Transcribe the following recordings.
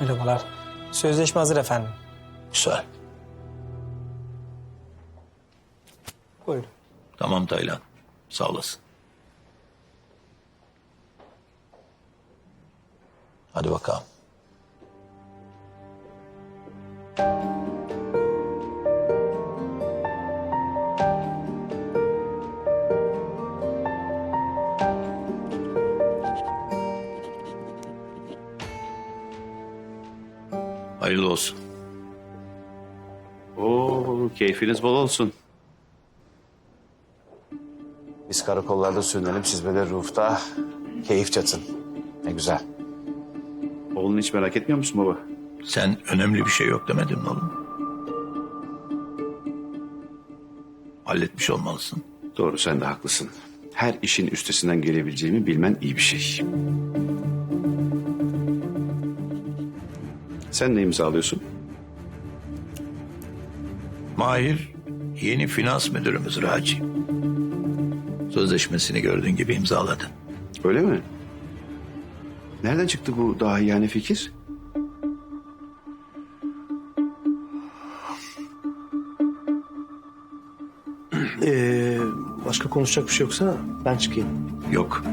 Merhabalar. Sözleşme hazır efendim. Güzel. Buyurun. Tamam Taylan. Sağ olasın. Hadi bakalım. Hayırlı olsun. Oo, keyfiniz bol olsun. Biz karakollarda sürünelim, siz böyle roof'ta keyif çatın. Ne güzel. Oğlunu hiç merak etmiyor musun baba? Sen önemli bir şey yok demedin mi oğlum? Halletmiş olmalısın. Doğru sen de haklısın. Her işin üstesinden gelebileceğimi bilmen iyi bir şey. Sen ne imzalıyorsun? Mahir yeni finans müdürümüz Raci. Sözleşmesini gördüğün gibi imzaladı. Öyle mi? Nereden çıktı bu daha yani fikir? Ee, başka konuşacak bir şey yoksa ben çıkayım. Yok.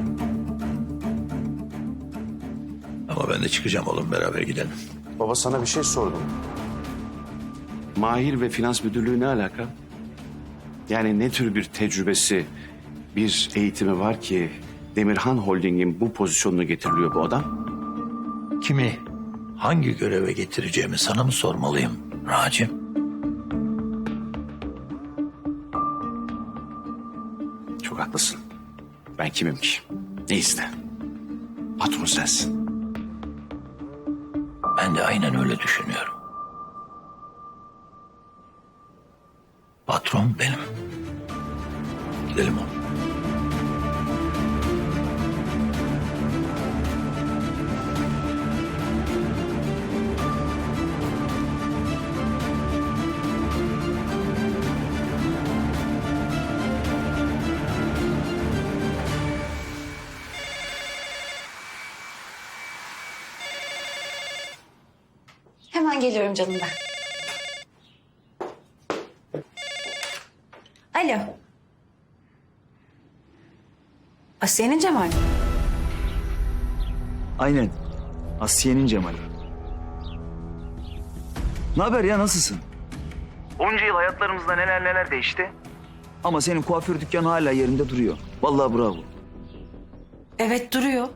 Ama ben de çıkacağım oğlum beraber gidelim. Baba sana bir şey sordum. Mahir ve finans müdürlüğü ne alaka? Yani ne tür bir tecrübesi, bir eğitimi var ki Demirhan Holding'in bu pozisyonuna getiriliyor bu adam? Kimi hangi göreve getireceğimi sana mı sormalıyım Raci? Çok haklısın. Ben kimim ki? Neyse. Patron sensin. Ben de aynen öyle düşünüyorum. Patron benim. Gidelim oğlum. Hemen geliyorum canım ben. Alo. Asiye'nin Cemal. Aynen. Asiye'nin Cemal'i. Ne haber ya nasılsın? Onca yıl hayatlarımızda neler neler değişti. Ama senin kuaför dükkanı hala yerinde duruyor. Vallahi bravo. Evet duruyor.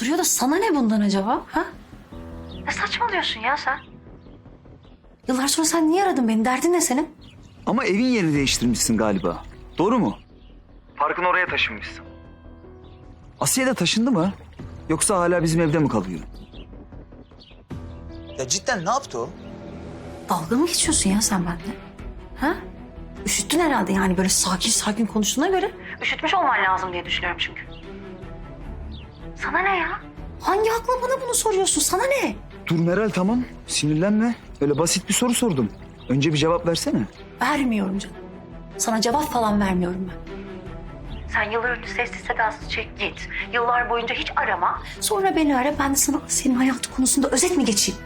Duruyor da sana ne bundan acaba? Ha? Ne saçmalıyorsun ya sen? Yıllar sonra sen niye aradın beni? Derdin ne senin? Ama evin yerini değiştirmişsin galiba. Doğru mu? Parkın oraya taşınmışsın. Asiye de taşındı mı? Yoksa hala bizim evde mi kalıyor? Ya cidden ne yaptı o? Dalga mı geçiyorsun ya sen benimle? Ha? Üşüttün herhalde yani böyle sakin sakin konuştuğuna göre. Üşütmüş olman lazım diye düşünüyorum çünkü. Sana ne ya? Hangi akla bana bunu soruyorsun? Sana ne? Dur Meral tamam. Sinirlenme. Öyle basit bir soru sordum. Önce bir cevap versene. Vermiyorum canım. Sana cevap falan vermiyorum ben. Sen yıllar önce sessiz sedasız çek git. Yıllar boyunca hiç arama. Sonra beni ara ben de sana senin hayatı konusunda özet mi geçeyim?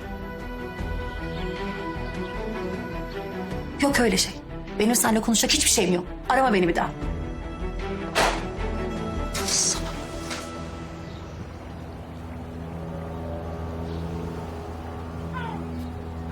Yok öyle şey. Benim seninle konuşacak hiçbir şeyim yok. Arama beni bir daha.